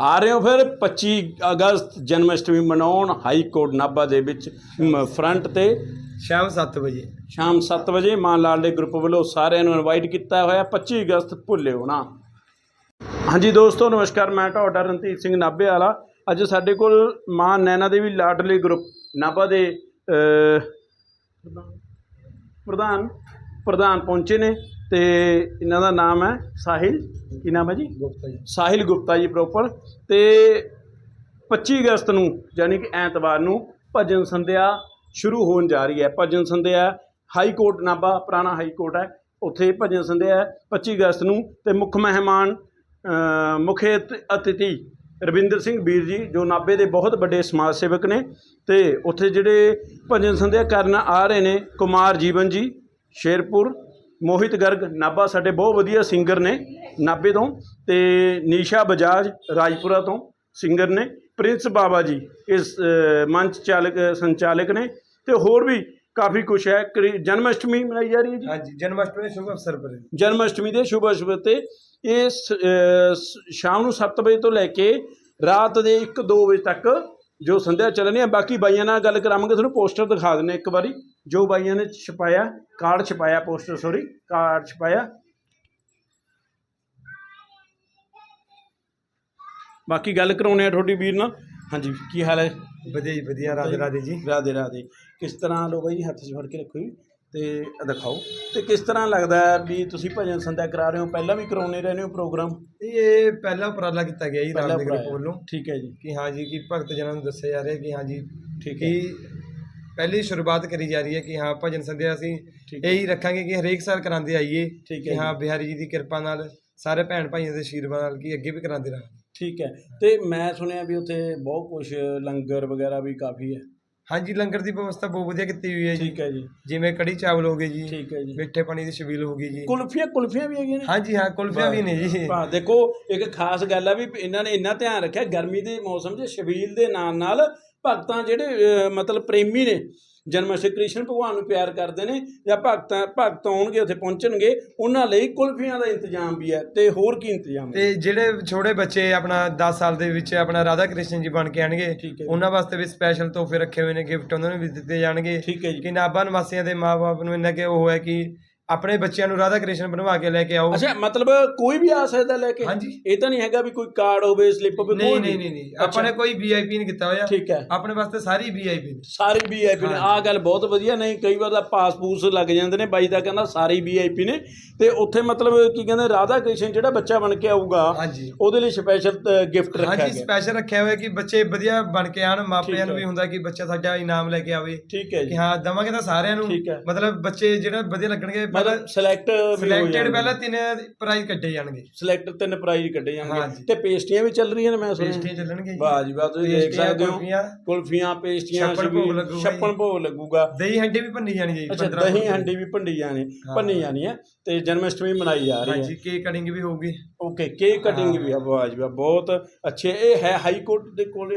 ਆ ਰਹੇ ਹੋ ਫਿਰ 25 ਅਗਸਤ ਜਨਮ ਅਸ਼ਟਮੀ ਮਨਾਉਣ ਹਾਈ ਕੋਰਟ ਨਾਭਾ ਦੇ ਵਿੱਚ ਫਰੰਟ ਤੇ। ਸ਼ਾਮ 7 ਵਜੇ। ਸ਼ਾਮ 7 ਵਜੇ ਮਾਂ ਲਾਡਲੇ ਗਰੁੱਪ ਵੱਲੋਂ ਸਾਰਿਆਂ ਨੂੰ ਇਨਵਾਈਟ ਕੀਤਾ ਹੋਇਆ 25 ਅਗਸਤ ਭੁੱਲਿਓ ਨਾ ਹਾਂਜੀ ਦੋਸਤੋ ਨਮਸਕਾਰ ਮੈਂ ਤੁਹਾਡਾ ਰਣਜੀਤ ਸਿੰਘ ਨਾਭੇ ਵਾਲਾ। ਅੱਜ ਸਾਡੇ ਕੋਲ ਮਾਂ ਨੈਣਾ ਦੇਵੀ ਲਾਡਲੇ ਗਰੁੱਪ ਨਾਭਾ ਦੇ ਪ੍ਰਧਾਨ ਪ੍ਰਧਾਨ ਪਹੁੰਚੇ ਨੇ। ਤੇ ਇਹਨਾਂ ਦਾ ਨਾਮ ਹੈ ਸਾਹਿਲ ਕੀ ਨਾਮ ਹੈ ਜੀ? ਗੁਪਤਾ ਜੀ। ਸਾਹਿਲ ਗੁਪਤਾ ਜੀ ਪ੍ਰੋਪਰ ਤੇ 25 ਅਗਸਤ ਨੂੰ ਯਾਨੀ ਕਿ ਐਤਵਾਰ ਨੂੰ ਭਜਨ ਸੰਧਿਆ ਸ਼ੁਰੂ ਹੋਣ ਜਾ ਰਹੀ ਹੈ। ਭਜਨ ਸੰਧਿਆ ਹਾਈ ਕੋਰਟ ਨਾਭਾ ਪੁਰਾਣਾ ਹਾਈ ਕੋਰਟ ਹੈ। ਉੱਥੇ ਭਜਨ ਸੰਧਿਆ ਹੈ 25 ਅਗਸਤ ਨੂੰ ਤੇ ਮੁੱਖ ਮਹਿਮਾਨ ਮੁੱਖ ਅਤਿ- ਅਤਿਥੀ ਰਵਿੰਦਰ ਸਿੰਘ ਵੀਰ ਜੀ ਜੋ ਨਾਭੇ ਦੇ ਬਹੁਤ ਵੱਡੇ ਸਮਾਜ ਸੇਵਕ ਨੇ ਤੇ ਉੱਥੇ ਜਿਹੜੇ ਭਜਨ ਸੰਧਿਆ ਕਰਨ ਆ ਰਹੇ ਨੇ ਕੁਮਾਰ ਜੀਵਨ ਜੀ ਸ਼ੇਰਪੁਰ ਮੋਹਿਤ ਗਰਗ ਨਾਭਾ ਸਾਡੇ ਬਹੁਤ ਵਧੀਆ ਸਿੰਗਰ ਨੇ ਨਾਭੇ ਤੋਂ ਤੇ ਨੀਸ਼ਾ ਬਜਾਜ ਰਾਜਪੁਰਾ ਤੋਂ ਸਿੰਗਰ ਨੇ ਪ੍ਰਿੰਸ ਬਾਬਾ ਜੀ ਇਸ ਮੰਚ ਚਾਲਕ ਸੰਚਾਲਕ ਨੇ ਤੇ ਹੋਰ ਵੀ ਕਾਫੀ ਕੁਝ ਹੈ। ਜਨਮ ਅਸ਼ਟਮੀ ਮਨਾਈ ਜਾ ਰਹੀ ਹੈ ਜੀ? ਹਾਂਜੀ ਜਨਮ ਅਸ਼ਟਮੀ ਦੇ ਸ਼ੁਭ ਅਵਸਰ ਪਰ ਜਨਮ ਅਸ਼ਟਮੀ ਦੇ ਸ਼ੁਭ ਅਵਸਰ ਤੇ ਇਹ ਸ਼ਾਮ ਨੂੰ 7 ਵਜੇ ਤੋਂ ਲੈ ਕੇ ਰਾਤ ਦੇ 1-2 ਵਜੇ ਤੱਕ ਜੋ ਸੰਧਿਆ ਚੱਲਣੀ ਹੈ ਬਾਕੀ ਬਾਈਆਂ ਨਾਲ ਗੱਲ ਕਰਾਵਾਂਗੇ ਤੁਹਾਨੂੰ ਪੋਸਟਰ ਦਿਖਾ ਦਿੰਦੇ ਇੱਕ ਵਾਰੀ। ਜੋ ਬਾਈਆਂ ਨੇ ਛਪਾਇਆ ਕਾਰਡ ਛਪਾਇਆ ਪੋਸਟਰ ਸੌਰੀ ਕਾਰਡ ਛਪਾਇਆ। ਬਾਕੀ ਗੱਲ ਕਰਾਉਣੇ ਆ ਤੁਹਾਡੀ ਵੀਰ ਨਾਲ। ਹਾਂਜੀ ਕੀ ਹਾਲ ਹੈ? ਵਧੀਆ ਜੀ ਵਧੀਆ। ਰਾਧੇ ਰਾਧੇ ਜੀ। ਰਾਧੇ ਰਾਧੇ। ਕਿਸ ਤਰ੍ਹਾਂ ਲੋ ਬਾਈ ਹੱਥ 'ਚ ਫੜ ਕੇ ਰੱਖੋ ਜੀ। ਤੇ ਦਿਖਾਓ। ਤੇ ਕਿਸ ਤਰ੍ਹਾਂ ਲੱਗਦਾ ਹੈ ਵੀ ਤੁਸੀਂ ਭਜਨ ਸੰਧਿਆ ਕਰਾ ਰਹੇ ਹੋ? ਪਹਿਲਾਂ ਵੀ ਕਰਾਉਣੇ ਰਹੇ ਹੋ ਪ੍ਰੋਗਰਾਮ? ਇਹ ਪਹਿਲਾ ਉਪਰਾਲਾ ਕੀਤਾ ਗਿਆ ਜੀ ਪਹਿਲਾ ਰਾਮ ਦੇ ਗਰੁੱਪ ਉਪਰਾਲਾ। ਵੱਲੋਂ। ਠੀਕ ਹੈ ਜੀ। ਕਿ ਹਾਂ ਜੀ ਕਿ ਭਗਤ ਜਨਾਂ ਨੂੰ ਦੱਸਿਆ ਜਾ ਰਿਹਾ ਕਿ ਹਾਂ ਜੀ ਠੀਕ ਹੈ। ਕਿ ਪਹਿਲੀ ਸ਼ੁਰੂਆਤ ਕਰੀ ਜਾ ਰਹੀ ਹੈ ਕਿ ਹਾਂ ਭਜਨ ਸੰਧਿਆ ਅਸੀਂ ਠੀਕ ਹੈ। ਇਹੀ ਰੱਖਾਂਗੇ ਕਿ ਹਰੇਕ ਸਾਲ ਕਰਾਉਂਦੇ ਆਈਏ। ਠੀਕ ਹੈ ਕਿ ਹਾਂ। ਬਿਹਾਰੀ ਜੀ ਦੀ ਕਿਰਪਾ ਨਾਲ ਸਾਰੇ ਭੈਣ ਭਾਈਆਂ ਦੇ ਆਸ਼ੀਰਵਾਦ ਨਾਲ ਕਿ ਅੱਗੇ ਵੀ ਕਰਾਉਂਦੇ ਰਹਾਂ। ਠੀਕ ਹੈ। ਤੇ ਮੈਂ ਸੁਣਿਆ ਵੀ ਉੱਥੇ ਬਹੁਤ ਕੁਝ ਲੰਗਰ ਵਗੈਰਾ ਵੀ ਕਾਫੀ ਹੈ। ਹਾਂਜੀ ਲੰਗਰ ਦੀ ਵਿਵਸਥਾ ਬਹੁਤ ਵਧੀਆ ਕੀਤੀ ਹੋਈ ਹੈ ਜੀ। ਠੀਕ ਹੈ ਜੀ। ਜਿਵੇਂ ਕੜੀ ਚਾਵਲ ਹੋ ਗਏ ਜੀ ਠੀਕ ਹੈ ਜੀ। ਮਿੱਠੇ ਪਾਣੀ ਦੀ ਛਬੀਲ ਹੋ ਗਈ ਜੀ। ਕੁਲਫੀਆਂ ਕੁਲਫੀਆਂ ਵੀ ਹੈਗੀਆਂ ਨੇ? ਹਾਂਜੀ ਹਾਂ ਕੁਲਫੀਆਂ ਵੀ ਨੇ ਜੀ। ਹਾਂ ਦੇਖੋ ਇੱਕ ਖਾਸ ਗੱਲ ਆ ਵੀ ਇਹਨਾਂ ਨੇ ਇੰਨਾ ਧਿਆਨ ਰੱਖਿਆ ਗਰਮੀ ਦੇ ਮੌਸਮ 'ਚ ਛਬੀਲ ਦੇ ਨਾਲ ਨਾਲ ਭਗਤਾਂ ਜਿਹੜੇ ਮਤਲਬ ਪ੍ਰੇਮੀ ਨੇ ਜਨਮ ਸ਼੍ਰੀ ਕ੍ਰਿਸ਼ਨ ਭਗਵਾਨ ਨੂੰ ਪਿਆਰ ਕਰਦੇ ਨੇ ਜਾਂ ਭਗਤਾਂ ਭਗਤ ਆਉਣਗੇ ਉੱਥੇ ਪਹੁੰਚਣਗੇ ਉਹਨਾਂ ਲਈ ਕੁਲਫੀਆਂ ਦਾ ਇੰਤਜ਼ਾਮ ਵੀ ਹੈ ਤੇ ਹੋਰ ਕੀ ਇੰਤਜ਼ਾਮ ਹੈ ਤੇ ਜਿਹੜੇ ਛੋਟੇ ਬੱਚੇ ਆਪਣਾ 10 ਸਾਲ ਦੇ ਵਿੱਚ ਆਪਣਾ ਰਾਧਾ ਕ੍ਰਿਸ਼ਨ ਜੀ ਬਣ ਕੇ ਆਣਗੇ ਠੀਕ ਹੈ। ਉਹਨਾਂ ਵਾਸਤੇ ਵੀ ਸਪੈਸ਼ਲ ਤੋਹਫੇ ਰੱਖੇ ਹੋਏ ਨੇ ਗਿਫਟ ਉਹਨਾਂ ਨੂੰ ਵੀ ਦਿੱਤੇ ਜਾਣਗੇ ਠੀਕ ਹੈ ਜੀ ਕਿ ਨਾਭਾ ਨਿਵਾਸੀਆਂ ਦੇ ਮਾਪੇ ਨੂੰ ਇਹਨਾਂ ਕੇ ਉਹ ਹੈ ਕਿ ਆਪਣੇ ਬੱਚਿਆਂ ਨੂੰ ਰਾਧਾ ਕ੍ਰਿਸ਼ਨ ਬਣਵਾ ਕੇ ਲੈ ਕੇ ਆਓ। ਅੱਛਾ ਮਤਲਬ ਕੋਈ ਵੀ ਆ ਸਕਦਾ ਲੈ ਕੇ? ਹਾਂਜੀ। ਇਹ ਤਾਂ ਨਹੀਂ ਹੈਗਾ ਵੀ ਕੋਈ ਕਾਰਡ ਹੋਵੇ ਸਲਿੱਪ ਹੋਵੇ ਨਹੀਂ ਕੋਈ ਨਹੀਂ ਨਹੀਂ ਨਹੀਂ। ਆਪਾਂ ਨੇ ਕੋਈ ਵੀਆਈਪੀ ਨਹੀਂ ਕੀਤਾ ਹੋਇਆ। ਠੀਕ ਹੈ। ਆਪਣੇ ਵਾਸਤੇ ਸਾਰੀ ਵੀਆਈਪੀ ਸਾਰੇ ਵੀਆਈਪੀ ਨੇ। ਆਹ ਗੱਲ ਬਹੁਤ ਵਧੀਆ ਨਹੀਂ ਕਈ ਵਾਰ ਤਾਂ ਪਾਸ ਪੂਸ ਲੱਗ ਜਾਂਦੇ ਨੇ। ਬਾਈ ਦਾ ਕਹਿੰਦਾ ਸਾਰੇ ਵੀਆਈਪੀ ਨੇ। ਤੇ ਉੱਥੇ ਮਤਲਬ ਕੀ ਕਹਿੰਦੇ ਰਾਧਾ ਕ੍ਰਿਸ਼ਨ ਜਿਹੜਾ ਬੱਚਾ ਬਣ ਕੇ ਆਊਗਾ ਹਾਂਜੀ। ਉਹਦੇ ਲਈ ਸਪੈਸ਼ਲ ਗਿਫਟ ਰੱਖਿਆ ਹਾਂਜੀ ਗਿਆ। ਸਪੈਸ਼ਲ ਰੱਖਿਆ ਹੋਇਆ ਕਿ ਬੱਚੇ ਵਧੀਆ ਬਣ ਕੇ ਆਣ ਮਾਪਿਆਂ ਨੂੰ। ਵੀ ਹੁੰਦਾ ਕਿ ਬੱਚਾ ਸਾਡਾ ਇਨਾਮ ਲੈ ਕੇ ਆਵੇ। ਠੀਕ ਹੈ ਕਿ ਜੀ ਹਾਂ ਦਵਾਂਗੇ ਤਾਂ ਸਾਰਿਆਂ ਨੂੰ। ਠੀਕ ਹੈ। ਮਤਲਬ ਬੱਚੇ ਜਿਹੜਾ ਵਧੀਆ ਲੱਗਣਗੇ ਮਤਲਬ ਸਿਲੈਕਟ ਸਿਲੈਕਟਡ ਪਹਿਲਾਂ ਤਿੰਨ ਪ੍ਰਾਈਜ਼ ਕੱਢੇ ਜਾਣਗੇ। ਸਿਲੈਕਟ ਤਿੰਨ ਪ੍ਰਾਈਜ਼ ਕੱਢੇ ਜਾਣਗੇ। ਤੇ ਪੇਸਟੀਆਂ ਵੀ ਚੱਲ ਰਹੀਆਂ ਨੇ ਮੈਂ ਸੁਣਿਆ। ਪੇਸਟੀਆਂ ਚੱਲਣਗੇ। ਵਾਹ ਜੀ ਵਾਹ ਤੁਸੀਂ ਦੇਖ ਸਕਦੇ ਹੋ। ਕੁਲਫੀਆਂ, ਪੇਸਟੀਆਂ ਛੱਪਣ ਭੋਗ ਲੱਗੂਗਾ ਦਹੀਂ ਹੰਡੀ ਵੀ ਭੰਨੀ ਜਾਣੀ ਜੀ ਅੱਛਾ 15 ਦਹੀਂ। ਹੰਡੀ ਵੀ ਭੰਡੀ ਜਾਣੀ ਹਾਂ। ਭੰਨੀ ਜਾਣੀ ਹੈ। ਤੇ ਜਨਮ ਅਸ਼ਟਮੀ ਮਨਾਈ ਜਾ ਰਹੀ ਹੈ। ਹਾਂਜੀ ਕੇਕ ਕਟਿੰਗ ਵੀ ਹੋਊਗੀ। ਓਕੇ ਕੇਕ ਕਟਿੰਗ ਵੀ ਆ ਵਾਹ ਜੀ ਵਾਹ ਬਹੁਤ ਅੱਛੇ। ਇਹ ਹੈ ਹਾਈ ਕੋਰਟ ਦੇ ਕੋਲ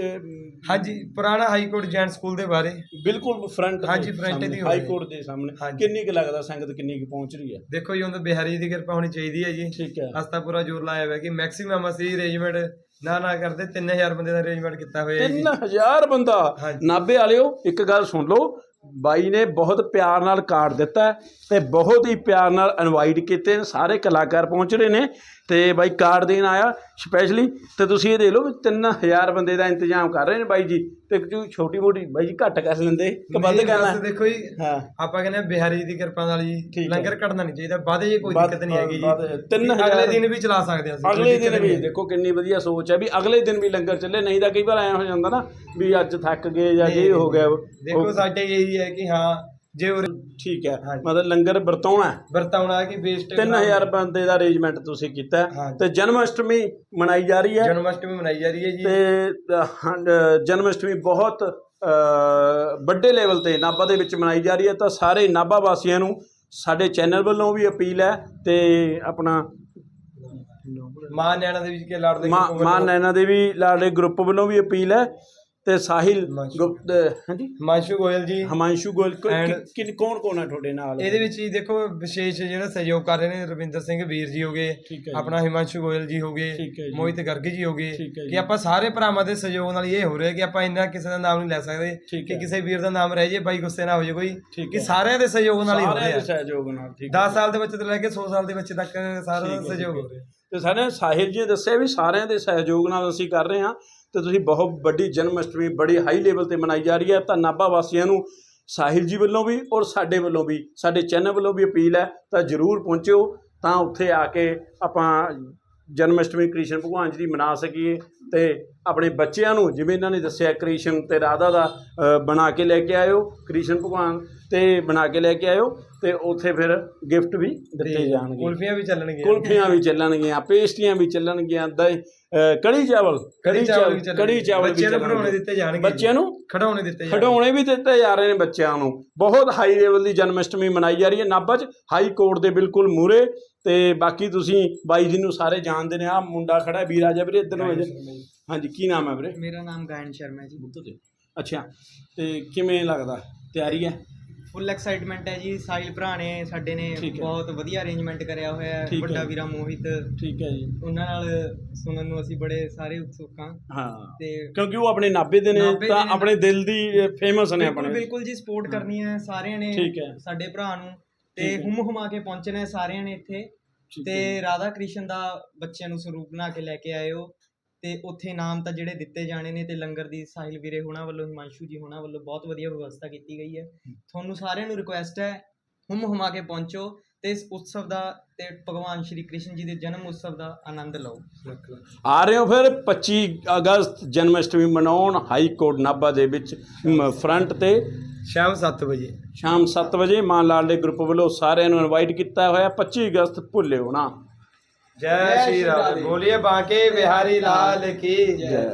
ਹਾਂਜੀ ਪੁਰਾਣਾ ਹਾਈ ਕੋਰਟ ਜੈਂਟ ਸਕੂਲ ਦੇ ਬਾਰੇ। ਬਿਲਕੁਲ ਫਰੰਟ ਹਾਂਜੀ, front ਦੀ ਹਾਈ। ਕੋਰਟ ਦੇ ਸਾਹਮਣੇ। ਕਿੰਨੀ ਕੁ ਲੱਗਦਾ ਸੰਗਤ ਕਿੰਨੀ ਕੁ ਪਹੁੰਚ ਰਹੀ ਹੈ। ਦੇਖੋ ਜੀ ਉਹਨਾਂ ਬਿਹਾਰੀ ਦੀ ਕਿਰਪਾ ਹੋਣੀ ਚਾਹੀਦੀ ਹੈ ਜੀ। ਠੀਕ ਹੈ। ਅਸਤਾ ਪੂਰਾ ਜ਼ੋਰ ਲਾਇਆ ਹੋਇਆ ਕਿ ਮੈਕਸਿਮਮ ਅਸੀਂ ਅਰੇਂਜਮੈਂਟ ਨਾ ਨਾ ਕਰਦੇ 3000 ਬੰਦੇ ਦਾ ਅਰੇਂਜਮੈਂਟ ਕੀਤਾ ਹੋਇਆ ਹੈ ਜੀ 3000 ਬੰਦਾ। ਨਾਭੇ ਵਾਲਿਓ ਇੱਕ ਗੱਲ ਸੁਣ ਲਓ ਬਾਈ ਨੇ ਬਹੁਤ ਪਿਆਰ ਨਾਲ ਕਾਰਡ ਦਿੱਤਾ ਤੇ ਬਹੁਤ ਹੀ ਪਿਆਰ ਨਾਲ ਇਨਵਾਈਟ ਕੀਤੇ। ਨੇ ਸਾਰੇ ਕਲਾਕਾਰ ਪਹੁੰਚ ਰਹੇ ਨੇ ਤੇ ਬਾਈ ਕਾਰਡ ਦੇਣ ਆਇਆ ਸਪੈਸ਼ਲੀ ਤੇ ਤੁਸੀਂ ਇਹ ਦੇਖ ਲਓ ਵੀ 3000 ਬੰਦੇ ਦਾ ਇੰਤਜ਼ਾਮ ਕਰ ਰਹੇ ਨੇ ਬਾਈ ਜੀ। ਤੇ ਜੋ ਛੋਟੀ ਮੋਟੀ ਬਾਈ ਜੀ ਘੱਟ ਕਰ ਲੈਂਦੇ ਕਿ ਵੱਧ ਕਰਨਾ। ਦੇਖੋ ਜੀ ਹਾਂ। ਆਪਾਂ ਕਹਿੰਦੇ ਬਿਹਾਰੀ ਦੀ ਕਿਰਪਾ ਨਾਲ ਜੀ। ਲੰਗਰ ਕੱਢਣਾ ਨਹੀਂ ਚਾਹੀਦਾ ਬਾਦੇ ਜੇ ਕੋਈ ਵੱਧ- ਦਿੱਕਤ ਨਹੀਂ ਹੈਗੀ ਵੱਧ- ਜੀ ਅਗਲੇ ਦਿਨ ਵੀ ਚਲਾ ਸਕਦੇ ਅਸੀਂ। ਕੋਈ ਅਗਲੇ ਦਿਨ ਵੀ। ਦੇਖੋ ਕਿੰਨੀ ਵਧੀਆ ਸੋਚ ਹੈ ਵੀ ਅਗਲੇ ਦਿਨ ਵੀ ਲੰਗਰ ਚੱਲੇ ਨਹੀਂ ਤਾਂ ਕਈ ਵਾਰ ਐ ਹੋ ਜਾਂਦਾ ਨਾ ਵੀ ਅੱਜ ਥੱਕ ਗਏ ਜਾਂ ਜੇ ਹੋ ਗਿਆ। ਦੇਖੋ ਸਾਡੇ ਇਹੀ ਹੈ ਕਿ ਹਾਂ ਜੇ ਉਹ ਠੀਕ ਹੈ। ਹਾਂਜੀ। ਮਤਲਬ ਲੰਗਰ ਵਰਤਾਉਣਾ ਹੈ। ਵਰਤਾਉਣਾ ਕਿ ਵੇਸਟ 3000 ਬੰਦੇ ਦਾ ਅਰੇਂਜਮੈਂਟ ਤੁਸੀਂ ਕੀਤਾ ਹੈ। ਹਾਂਜੀ। ਤੇ ਜਨਮ ਅਸ਼ਟਮੀ ਮਨਾਈ ਜਾ ਰਹੀ ਹੈ। ਜਨਮ ਅਸ਼ਟਮੀ ਮਨਾਈ ਜਾ ਰਹੀ ਹੈ ਜੀ। ਤੇ ਹਾਂ, ਜਨਮ ਅਸ਼ਟਮੀ ਬਹੁਤ ਵੱਡੇ ਲੈਵਲ ਤੇ ਨਾਭਾ ਦੇ ਵਿੱਚ ਮਨਾਈ ਜਾ ਰਹੀ ਹੈ। ਤਾਂ ਸਾਰੇ ਨਾਭਾ ਵਾਸੀਆਂ ਨੂੰ ਸਾਡੇ ਚੈਨਲ ਵੱਲੋਂ ਵੀ ਅਪੀਲ ਹੈ ਤੇ ਆਪਣਾ ਮਾਂ ਨੈਣਾ ਦੇ ਵਿੱਚ ਕੇ ਲੜਦੇ ਮਾਂ ਮਾਂ ਨੈਣਾ ਦੇਵੀ ਲਾੜੇ ਗਰੁੱਪ ਵੱਲੋਂ ਵੀ ਅਪੀਲ ਹੈ। ਤੇ ਸਾਹਿਲ ਹਿਮਾਂਸ਼ੂ। ਗੁਪਤ ਹਾਂਜੀ ਹਿਮਾਂਸ਼ੂ ਗੋਇਲ ਜੀ ਹਮਾਂਸ਼ੂ ਗੋਲ And- ਕਿਨ ਕੌਣ ਕੌਣ ਹੈ ਤੁਹਾਡੇ ਨਾਲ ਇਹਦੇ ਵਿੱਚ ਹੀ ਦੇਖੋ ਵਿਸ਼ੇਸ਼ ਜਿਹੜਾ ਸਹਿਯੋਗ ਕਰ ਰਹੇ ਨੇ ਰਵਿੰਦਰ ਸਿੰਘ ਵੀਰ ਜੀ ਹੋਗੇ ਠੀਕ ਹੈ ਜੀ। ਆਪਣਾ ਹਿਮਾਂਸ਼ੂ ਗੋਇਲ ਜੀ ਹੋਗੇ ਠੀਕ ਹੈ ਜੀ। ਮੋਹਿਤ ਗਰਗ ਜੀ ਹੋਗੇ ਠੀਕ ਹੈ ਜੀ। ਕਿ ਆਪਾਂ ਸਾਰੇ ਭਰਾਵਾਂ ਦੇ ਸਹਿਯੋਗ ਨਾਲ ਇਹ ਹੋ ਰਿਹਾ ਕਿ ਆਪਾਂ ਇੰਨਾ ਕਿਸੇ ਦਾ ਨਾਮ ਨਹੀਂ ਲੈ ਸਕਦੇ ਠੀਕ ਕਿ ਹੈ। ਕਿਸੇ ਵੀਰ ਦਾ ਨਾਮ ਰਹਿ ਜੇ ਬਾਈ ਗੁੱਸੇ ਨਾ ਹੋ ਜੇ ਕੋਈ ਠੀਕ ਕਿ ਹੈ। ਸਾਰਿਆਂ ਦੇ ਸਹਿਯੋਗ ਨਾਲ ਹੀ ਹੋ ਸਾਰਿਆਂ ਰਿਹਾ ਦੇ ਸਹਿਯੋਗ ਨਾਲ ਠੀਕ 10 ਸਾਲ ਦੇ ਬੱਚੇ ਤੋਂ ਲੈ ਕੇ 100 ਸਾਲ ਦੇ ਬੱਚੇ ਤੱਕ ਸਾਰਾ ਠੀਕ ਹੈ, ਸਹਿਯੋਗ ਹੋ ਰਿਹਾ ਤੇ ਸਾਰੇ ਸਾਹਿਲ ਜੀ ਨੇ ਦੱਸਿਆ ਵੀ ਸਾਰਿਆਂ ਦੇ ਸਹਿਯੋਗ ਨਾਲ ਅਸੀਂ ਕਰ ਰਹੇ ਹਾਂ ਤੇ ਤੁਸੀਂ ਬਹੁਤ ਵੱਡੀ ਜਨਮ ਅਸ਼ਟਮੀ ਬੜੀ ਹਾਈ ਲੈਵਲ ਤੇ ਮਨਾਈ ਜਾ ਰਹੀ ਹੈ। ਤਾਂ ਨਾਭਾ ਵਾਸੀਆਂ ਨੂੰ। ਸਾਹਿਲ ਜੀ ਵੱਲੋਂ ਵੀ ਔਰ ਸਾਡੇ ਵੱਲੋਂ ਵੀ, ਸਾਡੇ ਚੈਨਲ ਵੱਲੋਂ ਵੀ ਅਪੀਲ ਹੈ, ਤਾਂ ਜਰੂਰ ਪਹੁੰਚਿਓ, ਤਾਂ ਉੱਥੇ ਆ ਕੇ ਆਪਾਂ ਜਨਮ ਅਸ਼ਟਮੀ ਕ੍ਰਿਸ਼ਨ ਭਗਵਾਨ ਜੀ ਦੀ ਮਨਾ ਸਕੀਏ ਤੇ ਆਪਣੇ ਬੱਚਿਆਂ ਨੂੰ ਜਿਵੇਂ ਇਹਨਾਂ ਨੇ ਦੱਸਿਆ ਕ੍ਰਿਸ਼ਨ ਤੇ ਰਾਧਾ ਦਾ ਬਣਾ ਕੇ ਲੈ ਕੇ ਆਇਓ ਕ੍ਰਿਸ਼ਨ ਭਗਵਾਨ ਤੇ ਬਣਾ ਕੇ ਲੈ ਕੇ ਆਇਓ ਤੇ ਉੱਥੇ ਫਿਰ ਗਿਫਟ ਵੀ ਦਿੱਤੇ ਜਾਣਗੇ। ਕੁਲਫੀਆਂ ਵੀ ਚੱਲਣਗੀਆਂ। ਕੁਲਫੀਆਂ ਵੀ ਚੱਲਣਗੀਆਂ ਪੇਸਟੀਆਂ ਵੀ ਚੱਲਣਗੀਆਂ ਦਹੀਂ ਕੜੀ ਚਾਵਲ ਕੜੀ ਚਾਵਲ ਕੜੀ ਚਾਵਲ ਵੀ ਬੱਚਿਆਂ ਨੂੰ। ਖਿਡੌਣੇ ਦਿੱਤੇ ਜਾਣਗੇ। ਬੱਚਿਆਂ ਨੂੰ ਖਿਡੌਣੇ ਦਿੱਤੇ ਜਾਣਗੇ। ਖਿਡੌਣੇ ਵੀ ਦਿੱਤੇ ਜਾ ਰਹੇ ਨੇ ਬੱਚਿਆਂ ਨੂੰ। ਬਹੁਤ ਹਾਈ ਲੈਵਲ ਦੀ ਜਨਮ ਅਸ਼ਟਮੀ ਮਨਾਈ ਜਾ ਰਹੀ ਹੈ। ਨਾਭਾ 'ਚ ਹਾਈ ਕੋਰਟ ਦੇ ਬਿਲਕੁਲ ਮੂਰੇ ਤੇ ਬਾਕੀ ਤੁਸੀਂ ਬਾਈ ਜੀ ਨੂੰ ਸਾਰੇ ਜਾਣਦੇ ਨੇ ਆ ਮੁੰਡਾ ਖੜਾ ਵੀਰ ਆ ਜਾ ਵੀਰੇ ਇੱਧਰ ਨੂੰ ਆ ਜਾ। ਹਾਂਜੀ ਕੀ ਨਾਮ ਹੈ ਵੀਰੇ? ਮੇਰਾ ਨਾਮ ਗਾਇਨ ਸ਼ਰਮਾ ਹੈ ਜੀ। ਅੱਛਾ ਤੇ ਕਿਵੇਂ ਲੱਗਦਾ? ਤਿਆਰੀ ਹੈ? ਫੁੱਲ ਐਕਸਾਈਟਮੈਂਟ ਹੈ ਜੀ। ਸਾਹਿਲ ਭਰਾ ਨੇ ਸਾਡੇ ਨੇ ਠੀਕ ਹੈ। ਬਹੁਤ ਵਧੀਆ ਅਰੇਂਜਮੈਂਟ ਕਰਿਆ ਹੋਇਆ ਹੈ। ਠੀਕ ਹੈ। ਵੱਡਾ ਵੀਰਾ ਮੋਹਿਤ। ਠੀਕ ਹੈ ਜੀ। ਉਹਨਾਂ ਨਾਲ ਸੁਣਨ ਨੂੰ ਅਸੀਂ ਬੜੇ ਸਾਰੇ ਉਤਸੁਕ ਹਾਂ। ਹਾਂ। ਤੇ ਕਿਉਂਕਿ ਉਹ ਆਪਣੇ ਨਾਭੇ ਦੇ ਨੇ ਨਾਭੇ ਤਾਂ ਨੇ। ਆਪਣੇ ਦਿਲ ਦੀ ਫੇਮਸ ਨੇ ਬਿਲਕੁਲ ਆਪਣੇ। ਬਿਲਕੁਲ ਜੀ ਸਪੋਰਟ ਕਰਨੀ ਹੈ ਸਾਰਿਆਂ ਨੇ ਠੀਕ ਹੈ। ਸਾਡੇ ਭਰਾ ਨੂੰ। ਤੇ ਠੀਕ ਹੈ। ਹੁਮ ਹੁਮਾ ਕੇ ਪਹੁੰਚਣਾ ਹੈ ਸਾਰਿਆਂ ਨੇ ਇੱਥੇ। ਠੀਕ ਤੇ। ਰਾਧਾ ਕ੍ਰਿਸ਼ਨ ਦਾ ਬੱਚਿਆਂ ਨੂੰ ਸਰੂਪ ਬਣਾ ਕੇ ਲੈ ਕੇ ਆਏ ਹੋ ਤੇ ਉੱਥੇ ਇਨਾਮ ਤਾਂ ਜਿਹੜੇ ਦਿੱਤੇ ਜਾਣੇ ਨੇ ਤੇ ਲੰਗਰ ਦੀ ਸਾਹਿਲ ਵੀਰੇ ਹੋਣਾ ਵੱਲੋਂ ਹਿਮਾਂਸ਼ੂ ਜੀ ਹੋਣਾ ਵੱਲੋਂ ਬਹੁਤ ਵਧੀਆ ਵਿਵਸਥਾ ਕੀਤੀ ਗਈ ਹੈ। ਤੁਹਾਨੂੰ ਸਾਰਿਆਂ ਨੂੰ ਰਿਕੁਐਸਟ ਹੈ ਹੁਮ ਹੁਮਾ ਕੇ ਪਹੁੰਚੋ ਤੇ ਇਸ ਉਤਸਵ ਦਾ ਤੇ ਭਗਵਾਨ ਸ਼੍ਰੀ ਕ੍ਰਿਸ਼ਨ ਜੀ ਦੇ ਜਨਮ ਉਤਸਵ ਦਾ ਆਨੰਦ ਲਓ। ਆ ਰਹੇ ਹੋ ਫਿਰ 25 ਅਗਸਤ ਜਨਮ ਅਸ਼ਟਮੀ ਮਨਾਉਣ ਹਾਈ ਕੋਰਟ ਨਾਭਾ ਦੇ ਵਿੱਚ ਫਰੰਟ ਤੇ। ਸ਼ਾਮ 7 ਵਜੇ। ਸ਼ਾਮ 7 ਵਜੇ ਮਾਨ ਲਾਲ ਦੇ ਗਰੁੱਪ ਵੱਲੋਂ ਸਾਰਿਆਂ ਨੂੰ ਇਨਵਾਈਟ ਕੀਤਾ ਹੋਇਆ 25 ਅਗਸਤ ਭੁੱਲਿਓ ਨਾ ਜੈ ਸ਼੍ਰੀ ਰਾਮ। ਬੋਲੀਏ ਬਾਂਕੇ ਬਿਹਾਰੀ ਲਾਲ ਕੀ। ਜੈ।